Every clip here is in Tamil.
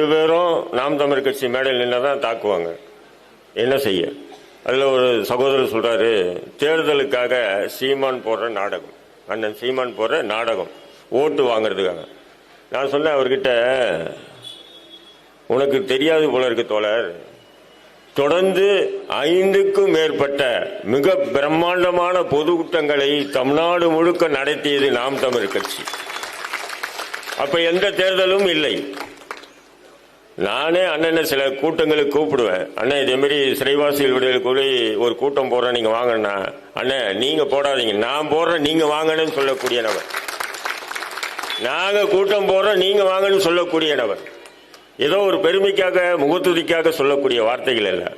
ரெண்டு பேரும் நாம் தமிழ் கட்சி மேடையில் நின்று தான் தாக்குவாங்க. என்ன செய்ய? அதுல ஒரு சகோதரர் சொல்றாரு தேர்தலுக்காக சீமான் போடுற நாடகம். அண்ணன் சீமான் போடுற நாடகம். ஓட்டு வாங்குறதுக்காக. நான் சொன்னேன் அவர்கிட்ட உனக்கு தெரியாது போல இருக்கு தோழர். தொடர்ந்து ஐந்துக்கும் மேற்பட்ட மிக பிரம்மாண்டமான பொதுக்கூட்டங்களை தமிழ்நாடு முழுக்க நடத்தியது நாம் தமிழ் கட்சி. அப்ப எந்த தேர்தலும் இல்லை. நானே அண்ணனை சில கூட்டங்களுக்கு கூப்பிடுவேன். அண்ணன் இதே மாதிரி சிறைவாசிகள் விடுதலை கூடி ஒரு கூட்டம் போடுறேன் நீங்க வாங்கண்ணா. அண்ணன் நீங்க போடாதீங்க. நான் போடுறேன் நீங்க வாங்கன்னு சொல்லக்கூடிய நபர். நாங்க கூட்டம் போடுறோம் நீங்க வாங்கன்னு சொல்லக்கூடிய நபர். ஏதோ ஒரு பெருமைக்காக முகத்துதிக்காக சொல்லக்கூடிய வார்த்தைகள் இல்லை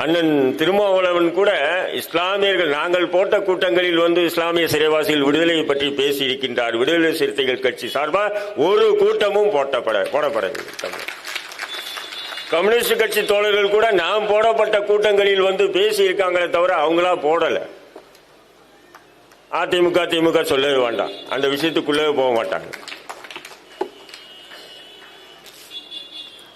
அண்ணன் திருமாவளவன் கூட இஸ்லாமியர்கள் நாங்கள் போட்ட கூட்டங்களில் வந்து இஸ்லாமிய சிறைவாசிகள் விடுதலையை பற்றி பேசியிருக்கின்றார். விடுதலை சிறுத்தைகள் கட்சி சார்பாக ஒரு கூட்டமும் போட்டப்பட போடப்படவில்லை. கம்யூனிஸ்ட் கட்சி தோழர்கள் கூட நாம் போடப்பட்ட கூட்டங்களில் வந்து பேசியிருக்காங்களே தவிர அவங்களா போடல. அதிமுக திமுக சொல்லவே வேண்டாம். அந்த விஷயத்துக்குள்ளே போக மாட்டாங்க.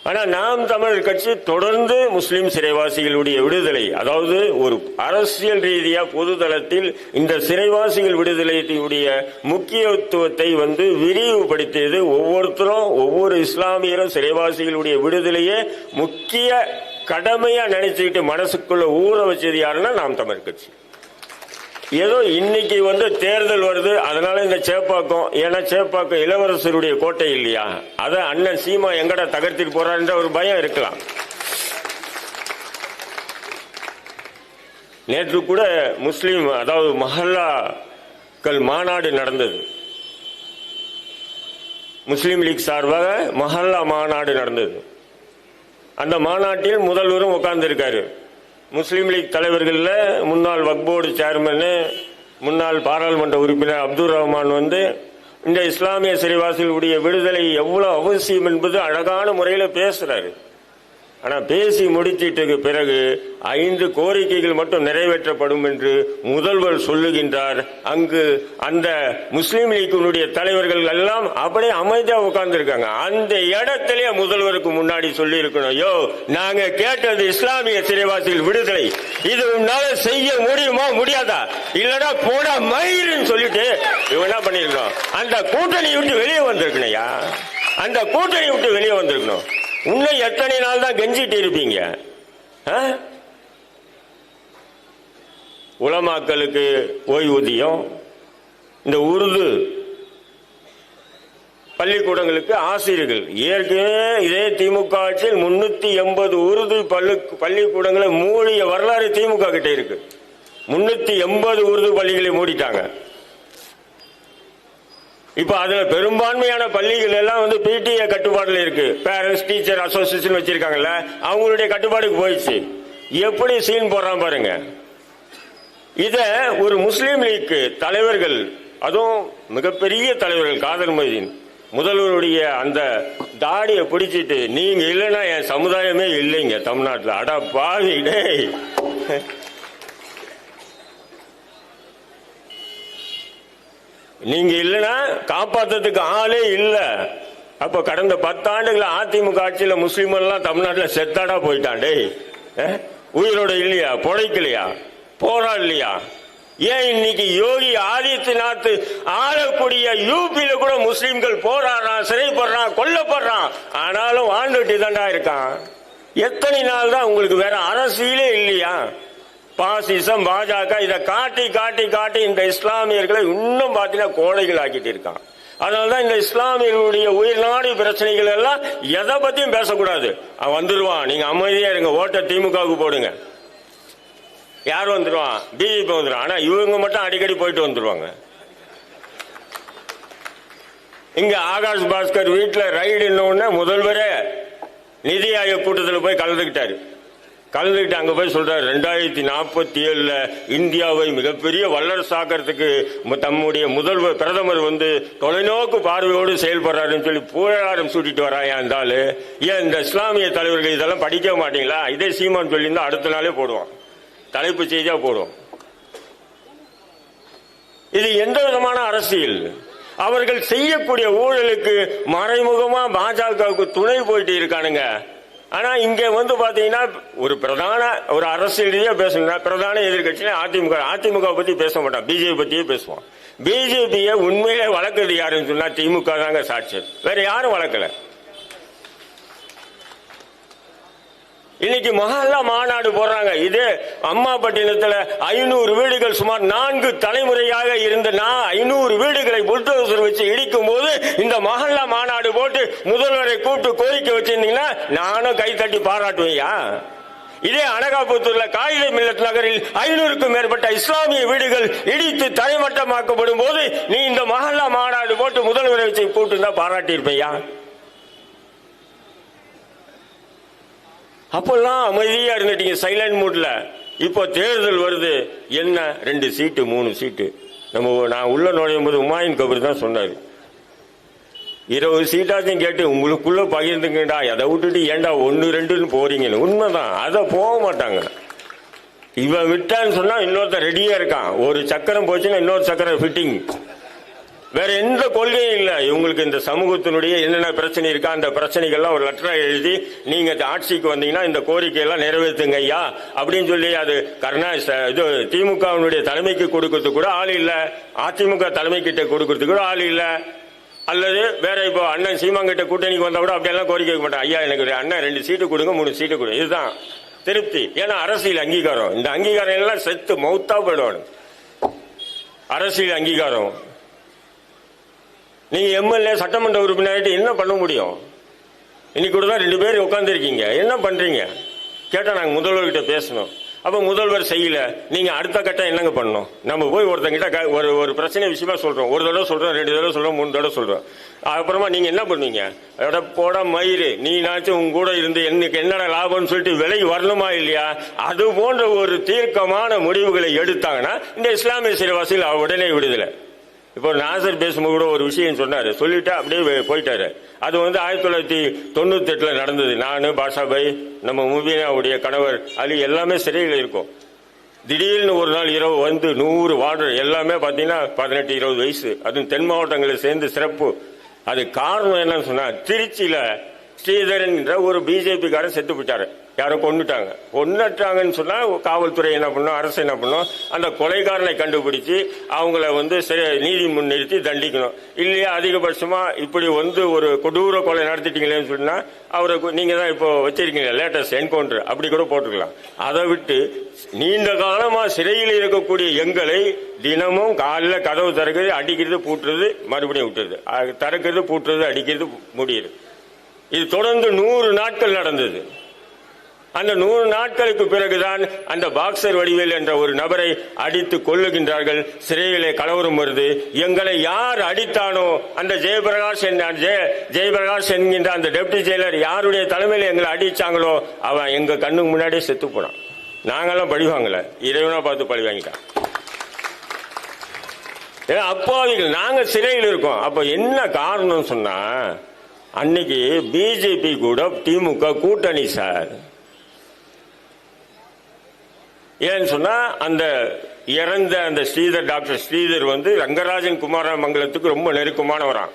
ஆனா நாம் தமிழ் கட்சி தொடர்ந்து முஸ்லிம் சிறைவாசிகளுடைய விடுதலை அதாவது ஒரு அரசியல் ரீதியா பொதுதளத்தில் இந்த சிறைவாசிகள் விடுதலையுடைய முக்கியத்துவத்தை வந்து விரிவுபடுத்தியது ஒவ்வொருத்தரும் ஒவ்வொரு இஸ்லாமியரும் சிறைவாசிகளுடைய விடுதலையே முக்கிய கடமையா நினைச்சுக்கிட்டு மனசுக்குள்ள ஊற வச்சது யாருன்னா நாம் தமிழ் கட்சி. ஏதோ இன்னைக்கு வந்து தேர்தல் வருது அதனால இந்த சேப்பாக்கம் ஏன்னா சேப்பாக்கம் இளவரசருடைய கோட்டை இல்லையா? அத அண்ணன் சீமா எங்கடா தகர்த்திட்டு போறாருன்ற ஒரு பயம் இருக்கலாம். நேற்று கூட முஸ்லீம் அதாவது மஹல்லாக்கள் மாநாடு நடந்தது. முஸ்லீம் லீக் சார்பாக மஹல்லா மாநாடு நடந்தது. அந்த மாநாட்டில் முதல்வரும் உட்கார்ந்திருக்காரு. முஸ்லீம் லீக் தலைவர்களில் முன்னாள் வக்போர்டு சேர்மன் முன்னாள் பாராளுமன்ற உறுப்பினர் அப்துல் ரஹ்மான் வந்து இந்த இஸ்லாமிய சிறைவாசிகளுடைய விடுதலை எவ்வளவு அவசியம் என்பது அழகான முறையில் பேசுறாரு. ஆனா பேசி முடித்திட்டு பிறகு ஐந்து கோரிக்கைகள் மட்டும் நிறைவேற்றப்படும் என்று முதல்வர் சொல்லுகின்றார். அங்கு அந்த முஸ்லீம் லீக்கினுடைய தலைவர்கள் எல்லாம் அப்படியே அமைதியா உட்கார்ந்துருக்காங்க. அந்த இடத்திலே முதல்வருக்கு முன்னாடி சொல்லி இருக்கணும் யோ நாங்க கேட்டது இஸ்லாமிய சிறைவாசிகள் விடுதலை. இது உன்னால செய்ய முடியுமா முடியாதா? இல்லடா போட மயிருன்னு சொல்லிட்டு இவன் என்ன பண்ணிருக்கோம் அந்த கூட்டணி விட்டு வெளியே வந்திருக்கணையா அந்த கூட்டணி விட்டு வெளியே வந்திருக்கணும். இன்னும் எத்தனை நாள் தான் கெஞ்சிட்டு இருப்பீங்க? ஆ? உலமாக்களுக்கு ஓய்வூதியம் இந்த உருது பள்ளிக்கூடங்களுக்கு ஆசிரியர்கள். ஏற்கனவே இதே திமுக ஆட்சியில் முன்னூத்தி எண்பது உருது பள்ளி பள்ளிக்கூடங்களை மூடிய வரலாறு திமுக கிட்ட இருக்கு. முன்னூத்தி எண்பது உருது பள்ளிகளை மூடிட்டாங்க. இப்ப அதுல பெரும்பான்மையான பள்ளிகள் எல்லாம் வந்து பிடிஏ கட்டுப்பாடுல இருக்கு. பேரண்ட்ஸ் டீச்சர் அசோசியேஷன் வச்சிருக்காங்கல்ல அவங்களுடைய கட்டுப்பாடுக்கு போயிடுச்சு. எப்படி சீன் போடுறான் பாருங்க. இத ஒரு முஸ்லீம் லீக் தலைவர்கள் அதுவும் மிகப்பெரிய தலைவர்கள் காதர் மொய்தீன் முதல்வருடைய அந்த தாடியை பிடிச்சிட்டு நீங்க இல்லைன்னா என் சமுதாயமே இல்லைங்க தமிழ்நாட்டில். அட பாவி டேய். நீங்க இல்லைன்னா காப்பாத்துறதுக்கு ஆளே இல்ல. அப்ப கடந்த பத்தாண்டுகள் அதிமுக ஆட்சியில முஸ்லீம் எல்லாம் தமிழ்நாட்டில் செத்தாடா போயிட்டாண்டே உயிரோட இல்லையா? பொழைக்கலையா போராடலையா? ஏன் இன்னைக்கு யோகி ஆதித்யநாத் ஆளக்கூடிய யூபியில கூட முஸ்லிம்கள் போராடுறான் சிறைப்படுறான் கொல்லப்படுறான். ஆனாலும் வாழ்ந்துட்டு தாண்டா இருக்கான். எத்தனை நாள் தான் உங்களுக்கு வேற அரசியலே இல்லையா? பாசிசம் பாஜக இதை காட்டி காட்டி காட்டி இந்த இஸ்லாமியர்களை இன்னும் பார்த்தீங்கன்னா கோழைகள் ஆக்கிட்டு இருக்கான். அதனாலதான் இந்த இஸ்லாமியர்களுடைய உயிர்நாடி பிரச்சனைகள் எல்லாம் எதை பத்தியும் பேசக்கூடாது. அவன் வந்துருவான். நீங்க அமைதியா இருங்க. ஓட்ட திமுகவுக்கு போடுங்க. யார் வந்துருவான்? பிஜேபி வந்துருவான் ஆனா இவங்க மட்டும் அடிக்கடி போயிட்டு வந்துருவாங்க. இங்க ஆகாஷ் பாஸ்கர் வீட்டுல ரைடு இன்னொன்னு முதல்வரே நிதி ஆயோக் கூட்டத்தில் போய் கலந்துக்கிட்டாரு. கலந்துக்கிட்டு அங்க போய் சொல்றாரு ரெண்டாயிரத்தி நாற்பத்தி ஏழுல இந்தியாவை மிகப்பெரிய வல்லரசாக்கிறதுக்கு தம்முடைய முதல்வர் பிரதமர் வந்து தொலைநோக்கு பார்வையோடு செயல்படுறாருன்னு சொல்லி புகழாரம் சூட்டிட்டு வராயா இருந்தாலும் ஏன் இந்த இஸ்லாமிய தலைவர்கள் இதெல்லாம் படிக்க மாட்டீங்களா? இதே சீமான் சொல்லியிருந்தால் அடுத்த நாளே போடுவோம் தலைப்பு செய்தியா போடுவோம் இது எந்த விதமான அரசியல்? அவர்கள் செய்யக்கூடிய ஊழலுக்கு மறைமுகமா பாஜகவுக்கு துணை போயிட்டு இருக்கானுங்க. ஆனா இங்க வந்து பாத்தீங்கன்னா ஒரு பிரதான ஒரு அரசியல் ரீதியா பேசணும்னா பிரதான எதிர்கட்சியில அதிமுக அதிமுக பத்தி பேச மாட்டான் பிஜேபி பத்தியே பேசுவான் பிஜேபியை உண்மையிலே வளர்க்கறது யாருன்னு சொன்னா திமுக தாங்க சாட்சி. வேற யாரும் வளர்க்கல. இன்னைக்கு மஹல்லா மாநாடு போடுறாங்க. இது அம்மாபட்டினத்தில் ஐநூறு வீடுகள் சுமார் நான்கு தலைமுறையாக இருந்த நான் ஐநூறு வீடுகளை புல்டோசர் வச்சு இடிக்கும் போது இந்த மஹல்லா மாநாடு போட்டு முதல்வரை கூப்பிட்டு கோரிக்கை வச்சிருந்தீங்கன்னா நானும் கை தட்டி பாராட்டுவையா? இதே அனகாபுத்தூர்ல காயிலை மில்லத் நகரில் ஐநூறுக்கும் மேற்பட்ட இஸ்லாமிய வீடுகள் இடித்து தரைமட்டமாக்கப்படும் போது நீ இந்த மஹல்லா மாநாடு போட்டு முதல்வரை வச்சு கூப்பிட்டு தான் பாராட்டியிருப்பையா? அப்பெல்லாம் அமைதியா இருந்துட்டீங்க சைலண்ட் மூட்ல இப்போ தேர்தல் வருது. என்ன? ரெண்டு சீட்டு மூணு சீட்டு நம்ம நான் உள்ள நுழையும் போது உமாயின் கபூர் தான் சொன்னார். இருபது சீட்டாச்சும் கேட்டு உங்களுக்குள்ள பகிர்ந்துங்கடா அதை விட்டுட்டு ஏன்டா ஒன்று ரெண்டுன்னு போறீங்கன்னு. உண்மைதான். அதை போக மாட்டாங்க. இவன் விட்டான்னு சொன்னா இன்னொருத்தன் ரெடியா இருக்கான். ஒரு சக்கரம் போச்சுன்னா இன்னொரு சக்கரம் ஃபிட்டிங் வேற எந்த கொள்கையும் இல்ல. இவங்களுக்கு இந்த சமூகத்தினுடைய என்னென்ன பிரச்சனை இருக்கா அந்த பிரச்சனைகள்லாம் ஒரு லெட்டரா எழுதி நீங்க ஆட்சிக்கு வந்தீங்கன்னா இந்த கோரிக்கையெல்லாம் நிறைவேற்றுங்க ஐயா அப்படின்னு சொல்லி அது கருணா இது திமுகவினுடைய தலைமைக்கு கொடுக்கறது கூட ஆள் இல்ல. அதிமுக தலைமை கிட்ட கூட ஆள் இல்ல. அல்லது வேற இப்போ அண்ணன் சீமாங்கிட்ட கூட்டணிக்கு வந்தா கூட அப்படியெல்லாம் கோரிக்கை வைக்க மாட்டேன் ஐயா எனக்கு அண்ணன் ரெண்டு சீட்டு கொடுங்க மூணு சீட்டு கொடுங்க. இதுதான் திருப்தி. ஏன்னா அரசியல் அங்கீகாரம். இந்த அங்கீகாரம் எல்லாம் செத்து மௌத்தா போயிடுவானு அரசியல் அங்கீகாரம். நீங்க எம்எல்ஏ சட்டமன்ற உறுப்பினர்கிட்ட என்ன பண்ண முடியும்? இன்னைக்கு கூட தான் ரெண்டு பேர் உட்காந்துருக்கீங்க என்ன பண்றீங்க? கேட்டா நாங்க முதல்வர்கிட்ட பேசணும். அப்ப முதல்வர் செய்யல. நீங்க அடுத்த கட்டம் என்னங்க பண்ணணும்? நம்ம போய் ஒருத்தங்கிட்ட க- ஒரு ஒரு பிரச்சனை விஷயமா சொல்றோம். ஒரு தடவை சொல்றோம் ரெண்டு தடவை சொல்றோம் மூணு தடவை சொல்றோம். அப்புறமா நீங்க என்ன பண்ணுவீங்க? எட போட மயிறு. நீ நாச்சும் உங்க கூட இருந்து எனக்கு என்னடா லாபம்னு சொல்லிட்டு விலை வரணுமா இல்லையா? அது போன்ற ஒரு தீர்க்கமான முடிவுகளை எடுத்தாங்கன்னா இந்த இஸ்லாமிய சிறைவாசிகள் உடனே விடுதலை. இப்போ நாசர் பேசும்போது கூட ஒரு விஷயம் சொன்னாரு. சொல்லிட்டு அப்படியே போயிட்டாரு. அது வந்து ஆயிரத்தி தொள்ளாயிரத்தி தொண்ணூத்தி எட்டுல நடந்தது. நானு பாஷாபாய் நம்ம முபீனாவுடைய கணவர் அலி எல்லாமே சிறையில் இருக்கும். திடீர்னு ஒரு நாள் இரவு வந்து நூறு வார்டர் எல்லாமே பாத்தீங்கன்னா பதினெட்டு இருபது வயசு. அதுவும் தென் மாவட்டங்களை சேர்ந்து சிறப்பு. அது காரணம் என்னன்னு சொன்னா திருச்சியில ஸ்ரீதரன் என்ற ஒரு பிஜேபி காரன் செத்து போயிட்டாரு. யாரோ கொண்டுட்டாங்க கொண்டுட்டாங்கன்னு சொன்னா காவல்துறை என்ன பண்ணும் அரசு என்ன பண்ணும் அந்த கொலைகாரனை கண்டுபிடிச்சு அவங்கள வந்து நீதி முன்னிறுத்தி தண்டிக்கணும். இல்லையா அதிகபட்சமா இப்படி வந்து ஒரு கொடூர கொலை நடத்திட்டீங்களேன்னு சொன்னா அவரை நீங்கள் நீங்க தான் இப்போ வச்சிருக்கீங்க லேட்டஸ்ட் என்கவுண்டர் அப்படி கூட போட்டுக்கலாம். அதை விட்டு நீண்ட காலமா சிறையில் இருக்கக்கூடிய எங்களை தினமும் காலைல கதவு திறக்கிறது அடிக்கிறது பூட்டுறது மறுபடியும் விட்டுறது. அது திறக்கிறது பூட்டுறது அடிக்கிறது முடியுது இது தொடர்ந்து நூறு நாட்கள் நடந்தது. அந்த நூறு நாட்களுக்கு பிறகுதான் அந்த பாக்ஸர் வடிவேல் என்ற ஒரு நபரை அடித்து கொள்ளுகின்றார்கள் சிறையிலே கலவரம் வருது. எங்களை யார் அடித்தானோ அந்த ஜெயபிரகாஷ் ஜெயபிரகாஷ் என்கின்ற அந்த டெப்டி ஜெயிலர் யாருடைய தலைமையில் எங்களை அடிச்சாங்களோ அவன் எங்க கண்ணுக்கு முன்னாடியே செத்து போனான். நாங்கெல்லாம் பழிவாங்கல இறைவனா பார்த்து பழி வாங்கிட்டான். ஏன்னா அப்பாவிகள் நாங்க சிறையில் இருக்கோம். அப்ப என்ன காரணம் சொன்னா அன்னைக்கு பிஜேபி கூட திமுக கூட்டணி சார். ஏன்னு சொன்னா அந்த இறந்த அந்த ஸ்ரீதர் டாக்டர் ஸ்ரீதர் வந்து ரங்கராஜன் குமாரமங்கலத்துக்கு ரொம்ப நெருக்கமானவரான்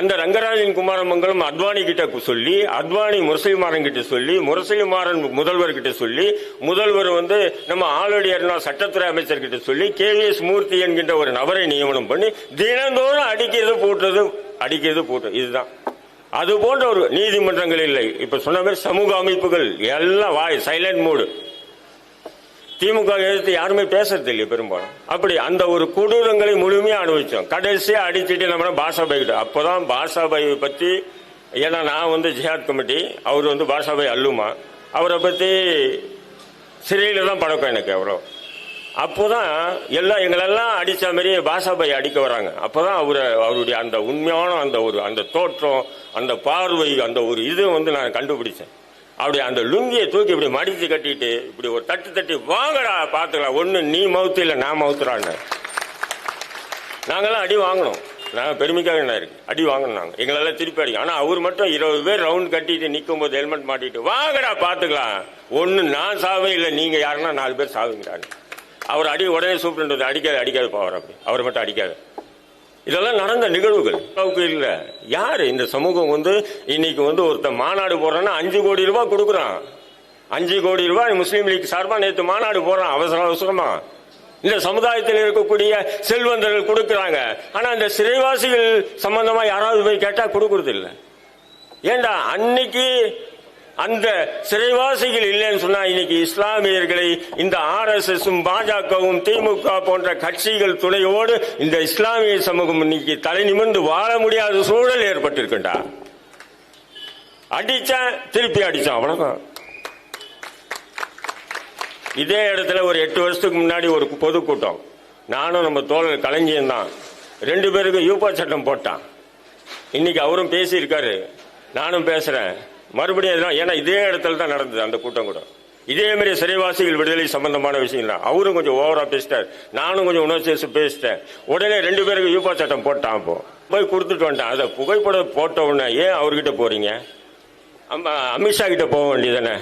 அந்த ரங்கராஜன் குமாரமங்கலம் அத்வானி கிட்ட சொல்லி அத்வானி முரசலிமாறன் கிட்ட சொல்லி முரசலிமாறன் முதல்வர் கிட்ட சொல்லி முதல்வர் வந்து நம்ம ஆளுடைய சட்டத்துறை அமைச்சர் கிட்ட சொல்லி கே எஸ் மூர்த்தி என்கின்ற ஒரு நபரை நியமனம் பண்ணி தினந்தோறும் அடிக்கிறது போட்டது அடிக்கிறது போட்டது இதுதான். அது போன்ற ஒரு நீதிமன்றங்கள் இல்லை. இப்ப சொன்ன மாதிரி சமூக அமைப்புகள் எல்லாம் வாய் சைலண்ட் மூடு திமுக எதிர்த்து யாருமே பேசுறது இல்லையா பெரும்பாலும். அப்படி அந்த ஒரு கொடூரங்களை முழுமையா அனுபவிச்சோம். கடைசியா அடிச்சுட்டு நம்ம பாஷாபாய் கிட்ட அப்போதான் பாஷாபாய் பத்தி ஏன்னா நான் வந்து ஜிஹாத் கமிட்டி அவர் வந்து பாஷாபாய் அல்லுமா அவரை பத்தி சிறையில தான் பழக்கம் எனக்கு அவ்வளோ அப்போதான் எல்லாம் எங்களெல்லாம் அடிச்ச மாதிரி பாஷாபாய் அடிக்க வராங்க. அப்போதான் அவரை அவருடைய அந்த உண்மையான அந்த ஒரு அந்த தோற்றம் அந்த பார்வை அந்த ஒரு இது வந்து நான் கண்டுபிடிச்சேன். அப்படி அந்த லுங்கியை தூக்கி இப்படி மடித்து கட்டிட்டு இப்படி ஒரு தட்டு தட்டி வாங்கடா பாத்துக்கலாம். ஒண்ணு நீ மவுத்து இல்ல நான் மவுத்துறான்னு. நாங்கெல்லாம் அடி வாங்கணும். நான் பெருமைக்காக என்ன இருக்கு? அடி வாங்கணும் நாங்க. எங்களெல்லாம் திருப்பி அடிக்கும் ஆனா அவர் மட்டும் இருபது பேர் ரவுண்ட் கட்டிட்டு நிற்கும் போது ஹெல்மெட் மாட்டிட்டு வாங்கடா பாத்துக்கலாம். ஒண்ணு நான் சாவே இல்ல நீங்க யாருன்னா நாலு பேர் சாவுங்கிறாங்க அவர் அடி உடனே சூப்பிட்டு அடிக்காது அடிக்காது போவார் அப்படி. அவர் மட்டும் அடிக்காது. இதெல்லாம் நடந்த நிகழ்வுகள். அளவுக்கு இல்ல. யாரு இந்த சமூகம் வந்து இன்னைக்கு வந்து ஒருத்தன் மாநாடு போடுறேன்னா அஞ்சு கோடி ரூபாய் கொடுக்குறான். அஞ்சு கோடி ரூபாய் முஸ்லீம் லீக் சார்பா நேற்று மாநாடு போடுறான். அவசர அவசரமா. இந்த சமுதாயத்தில் இருக்கக்கூடிய செல்வந்தர்கள் கொடுக்குறாங்க. ஆனா இந்த சிறைவாசிகள் சம்பந்தமா யாராவது போய் கேட்டா கொடுக்கறது இல்லை ஏண்டா அன்னைக்கு அந்த சிறைவாசிகள் இல்லைன்னு சொன்னா இன்னைக்கு இஸ்லாமியர்களை இந்த ஆர் எஸ் எஸ் பாஜகவும் திமுக போன்ற கட்சிகள் துணையோடு இந்த இஸ்லாமிய சமூகம் இன்னைக்கு தலை நிமிர்ந்து வாழ முடியாத சூழல் ஏற்பட்டிருக்கின்றா அடிச்சான் திருப்பி அடிச்சான் அவ்வளவுதான். இதே இடத்துல ஒரு எட்டு வருஷத்துக்கு முன்னாடி ஒரு பொதுக்கூட்டம். நானும் நம்ம தோழர் கலைஞன் தான். ரெண்டு பேருக்கும் யூபா சட்டம் போட்டான். இன்னைக்கு அவரும் பேசியிருக்காரு. நானும் பேசுறேன். மறுபடியும் இதெல்லாம் ஏன்னா இதே இடத்துல தான் நடந்தது அந்த கூட்டம் கூட. இதே மாதிரி சிறைவாசிகள் விடுதலை சம்பந்தமான விஷயம் தான் அவரும் கொஞ்சம் ஓவரா பேசிட்டார். நானும் கொஞ்சம் உணர்ச்சி பேசிட்டேன். உடனே ரெண்டு பேருக்கு யூபா சட்டம் போட்டான் அப்போ. போய் கொடுத்துட்டு வந்துட்டான். அதை புகைப்படம் போட்ட உடனே ஏன் அவர்கிட்ட போறீங்க? அம்மா அமித்ஷா கிட்ட போக வேண்டியதானே?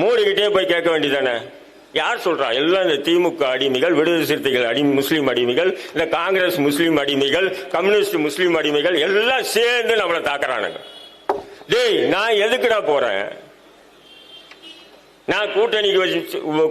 மோடி போய் கேட்க வேண்டியதானே? யார் சொல்றா? எல்லாம் இந்த திமுக அடிமைகள் விடுதலை சிறுத்தைகள் அடி முஸ்லீம் அடிமைகள் இந்த காங்கிரஸ் முஸ்லீம் அடிமைகள் கம்யூனிஸ்ட் முஸ்லீம் அடிமைகள் எல்லாம் சேர்ந்து நம்மளை தாக்குறானுங்க. டேய் நான் எதுக்குடா போறேன்? நான் கூட்டணிக்கு வச்சு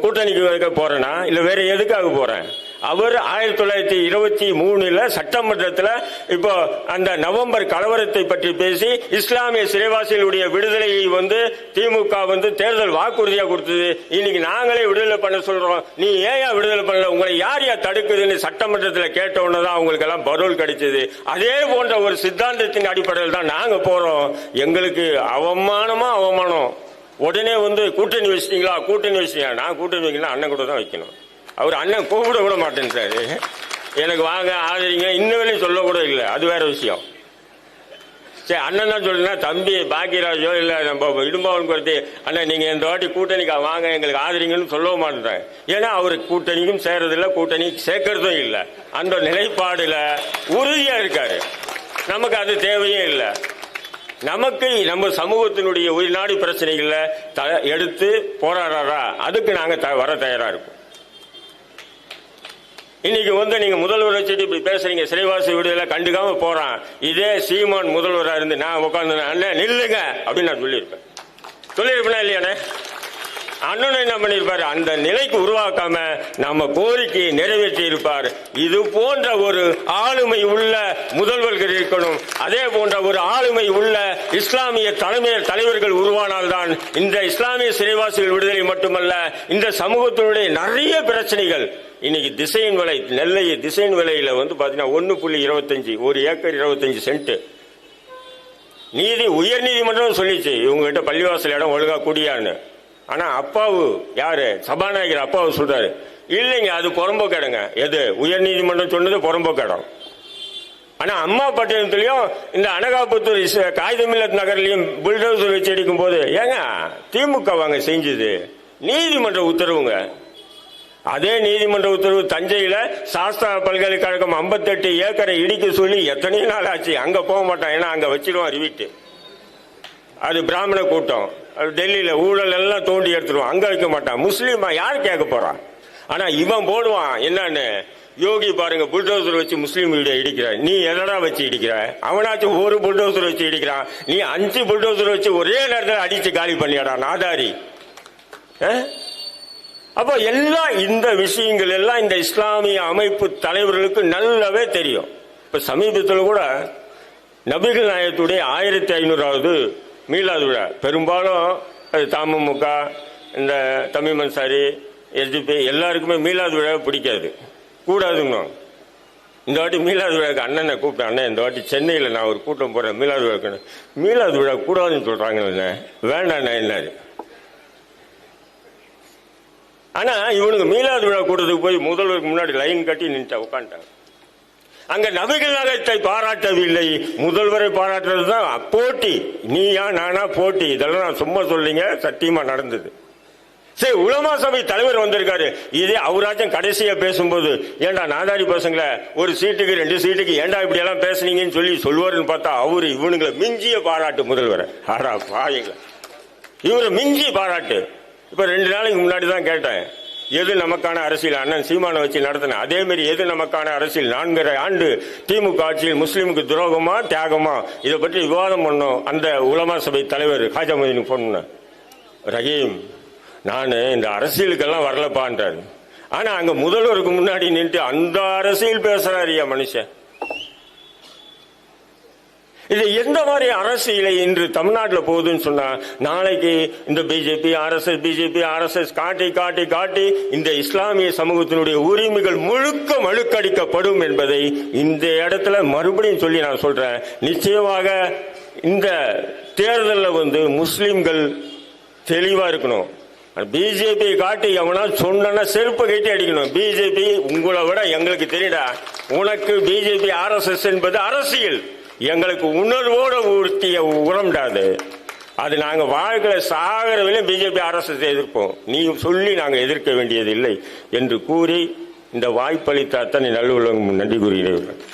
கூட்டணிக்கு வைக்க போறேனா? இல்ல வேற எதுக்காக போறேன்? அவர் ஆயிரத்தி தொள்ளாயிரத்தி இருபத்தி மூணுல சட்டமன்றத்தில் இப்போ அந்த நவம்பர் கலவரத்தை பற்றி பேசி இஸ்லாமிய சிறைவாசிகளுடைய விடுதலையை வந்து திமுக வந்து தேர்தல் வாக்குறுதியா கொடுத்தது. இன்னைக்கு நாங்களே விடுதலை பண்ண சொல்றோம். நீ ஏன் விடுதலை பண்ணல? உங்களை யார் யார் தடுக்குதுன்னு சட்டமன்றத்தில் கேட்ட உடனே தான் அவங்களுக்கு எல்லாம் பரோல் கிடைச்சது. அதே போன்ற ஒரு சித்தாந்தத்தின் அடிப்படையில் தான் நாங்க போறோம். எங்களுக்கு அவமானமா அவமானம். உடனே வந்து கூட்டணி வச்சிட்டீங்களா? கூட்டணி வச்சிட்டீங்களா? நான் கூட்டணி வைக்கணும் அண்ணன் கூட தான் வைக்கணும். அவர் அண்ணன் கூப்பிட கூட மாட்டேன் சார். எனக்கு வாங்க ஆதரிங்க இன்னும் சொல்லக்கூட இல்லை. அது வேற விஷயம். சரி அண்ணன் தான் சொல்லுனா தம்பி பாக்கியராஜோ இல்லை நம்ம இடும்பாவன் குறித்து அண்ணன் நீங்கள் இந்த வாட்டி கூட்டணிக்காக வாங்க எங்களுக்கு ஆதரிங்கன்னு சொல்லவும் மாட்டேன் ஏன்னா அவர் கூட்டணிக்கும் சேர்றதில்ல கூட்டணி சேர்க்கறதும் இல்லை. அந்த நிலைப்பாடில் உறுதியாக இருக்காரு. நமக்கு அது தேவையே இல்லை. நமக்கு நம்ம சமூகத்தினுடைய உயிர்நாடி பிரச்சனைகள்ல த- எடுத்து போராடுறாரா? அதுக்கு நாங்கள் த- வர தயாராக இருக்கோம். இன்னைக்கு வந்து நீங்க முதல்வர் வச்சுட்டு இப்படி பேசுறீங்க. சிறைவாசி விடுதலை கண்டுக்காம போறான். இதே சீமான் முதல்வரா இருந்து நான் உட்காந்து அண்ணன் நில்லுங்க அப்படின்னு நான் சொல்லியிருப்பேன். சொல்லியிருப்பேனா இல்லையாண்ணே? அண்ணன் என்ன பண்ணிருப்பாரு அந்த நிலைக்கு உருவாக்காம நம்ம கோரிக்கையை நிறைவேற்றி இருப்பார் இது போன்ற ஒரு ஆளுமை உள்ள முதல்வர்கள் இருக்கணும். அதே போன்ற ஒரு ஆளுமை உள்ள இஸ்லாமிய தலைமை தலைவர்கள் உருவானால்தான் இந்த இஸ்லாமிய சிறைவாசிகள் விடுதலை மட்டுமல்ல இந்த சமூகத்தினுடைய நிறைய பிரச்சனைகள் இன்னைக்கு திசையின் விலை நெல்லை திசையின் விலையில வந்து பாத்தீங்கன்னா ஒன்று புள்ளி இருபத்தஞ்சு ஒரு ஏக்கர் இருபத்தஞ்சு சென்ட் நீதி உயர் நீதிமன்றம் சொல்லிச்சு. இவங்ககிட்ட பள்ளிவாசல் இடம் ஒழுங்கா கூடியான்னு ஆனா அப்பாவு யாரு? சபாநாயகர் அப்பாவு சொல்றாரு. இல்லைங்க அது புறம்போக்கிடங்க எது? உயர் நீதிமன்றம் சொன்னது புறம்போக்கிடம் ஆனா அம்மா பட்டினத்திலையும் இந்த அனகாபுத்தூர் காகிதமில்லத் நகர்லயும் புல்டோசர் வச்சு அடிக்கும் போது ஏங்க திமுக வாங்க செஞ்சது? நீதிமன்ற உத்தரவுங்க. அதே நீதிமன்ற உத்தரவு தஞ்சையில சாஸ்திரா பல்கலைக்கழகம் 58 ஏக்கரை இடிக்க சொல்லி எத்தனை நாள் ஆச்சு. அங்க போக மாட்டான் ஏன்னா அங்க வச்சிருவான் அறிவிட்டு அது பிராமண கூட்டம். அது டெல்லியில ஊழல் எல்லாம் தோண்டி எடுத்துருவான் அங்க வைக்க மாட்டான். முஸ்லீமா யார் கேட்க போறான்? ஆனா இவன் போடுவான். என்னன்னு? யோகி பாருங்க புல்டோசர் வச்சு முஸ்லீம் வீடு இடிக்கிற. நீ எதடா வச்சு இடிக்கிற? அவனாச்சும் ஒரு புல்டோசர் வச்சு இடிக்கிறான். நீ அஞ்சு புல்டோசர் வச்சு ஒரே நேரத்தில் அடிச்சு காலி பண்ணியாடா நாதாரி. ஆ? அப்போ எல்லாம் இந்த விஷயங்கள் எல்லாம் இந்த இஸ்லாமிய அமைப்பு தலைவர்களுக்கு நல்லாவே தெரியும். இப்ப சமீபத்தில் கூட நபிகள் நாயகத்துடைய ஆயிரத்தி ஐநூறாவது மீலாது விழா. பெரும்பாலும் அது தமுமுக இந்த தமிழ் மன்சாரி எஸ்டிபி எல்லாருக்குமே மீலாது விழாவை பிடிக்காது. கூடாதுங்க. இந்த வாட்டி மீலாது விழாக்கு அண்ணனை கூப்பிட்டேன். அண்ணன் இந்த வாட்டி சென்னையில் நான் ஒரு கூட்டம் போகிறேன் மீலாது விழாக்கு மீலாது விழா கூடாதுன்னு சொல்றாங்க வேண்டாண்ணே என்னாரு? ஆனா இவனுக்கு மீலாது விழா கூட்டத்துக்கு போய் முதல்வருக்கு முன்னாடி லைன் கட்டி நின்று உட்காந்துட்டாங்க அங்க நபிகள் நகத்தை பாராட்டவில்லை. முதல்வரை பாராட்டுறது தான் போட்டி. நீயா நானா போட்டி. இதெல்லாம் நான் சும்மா சொல்லிங்க சத்தியமா நடந்தது. சரி உலமா சபை தலைவர் வந்திருக்காரு. இதே அவராச்சும் கடைசியா பேசும்போது ஏன்டா நாதாரி பசங்கள ஒரு சீட்டுக்கு ரெண்டு சீட்டுக்கு ஏன்டா இப்படி எல்லாம் பேசுனீங்கன்னு சொல்லி சொல்லுவாருன்னு பார்த்தா அவரு இவனுங்களை மிஞ்சிய பாராட்டு முதல்வரை. ஆடா பாயங்கள இவரை மிஞ்சி பாராட்டு. இப்ப ரெண்டு நாளைக்கு முன்னாடி தான் கேட்டேன். எது நமக்கான அரசியல்? அண்ணன் சீமானை வச்சு நடத்தின அதே மாதிரி எது நமக்கான அரசியல்? நான்கரை ஆண்டு திமுக ஆட்சியில் முஸ்லீமுக்கு துரோகமா தியாகமா? இதை பற்றி விவாதம் பண்ணோம். அந்த உலமா சபை தலைவர் ஹாஜாமுதீன் போன் பண்ண ரஹீம் நான் இந்த அரசியலுக்கெல்லாம் வரலப்பான்றாரு. ஆனா அங்க முதல்வருக்கு முன்னாடி நின்று அந்த அரசியல் பேசுகிறார் ஐயா மனுஷன். இது எந்த மாதிரி அரசியலை இன்று தமிழ்நாட்டில் போகுதுன்னு சொன்னா நாளைக்கு இந்த பிஜேபி ஆர்எஸ்எஸ் பிஜேபி ஆர்எஸ்எஸ் காட்டி காட்டி காட்டி இந்த இஸ்லாமிய சமூகத்தினுடைய உரிமைகள் முழுக்க மழுக்கடிக்கப்படும் என்பதை இந்த இடத்துல மறுபடியும் சொல்லி நான் சொல்றேன். நிச்சயமாக இந்த தேர்தலில் வந்து முஸ்லிம்கள் தெளிவா இருக்கணும். பிஜேபி காட்டி எவனா சொன்னா செருப்பு கட்டி அடிக்கணும். பிஜேபி உங்களை விட எங்களுக்கு தெரியுடா. உனக்கு பிஜேபி ஆர்எஸ்எஸ் என்பது அரசியல். எங்களுக்கு உணர்வோட உறுத்திய உரம்டாது அது. நாங்க வாழ்க்கையில சாகரவிலும் பிஜேபி அரசு எதிர்ப்போம் நீ சொல்லி நாங்க எதிர்க்க வேண்டியதில்லை என்று கூறி இந்த வாய்ப்பளித்த அத்தனை நல்லுள்ளவங்க நன்றி கூறுகிறேன்.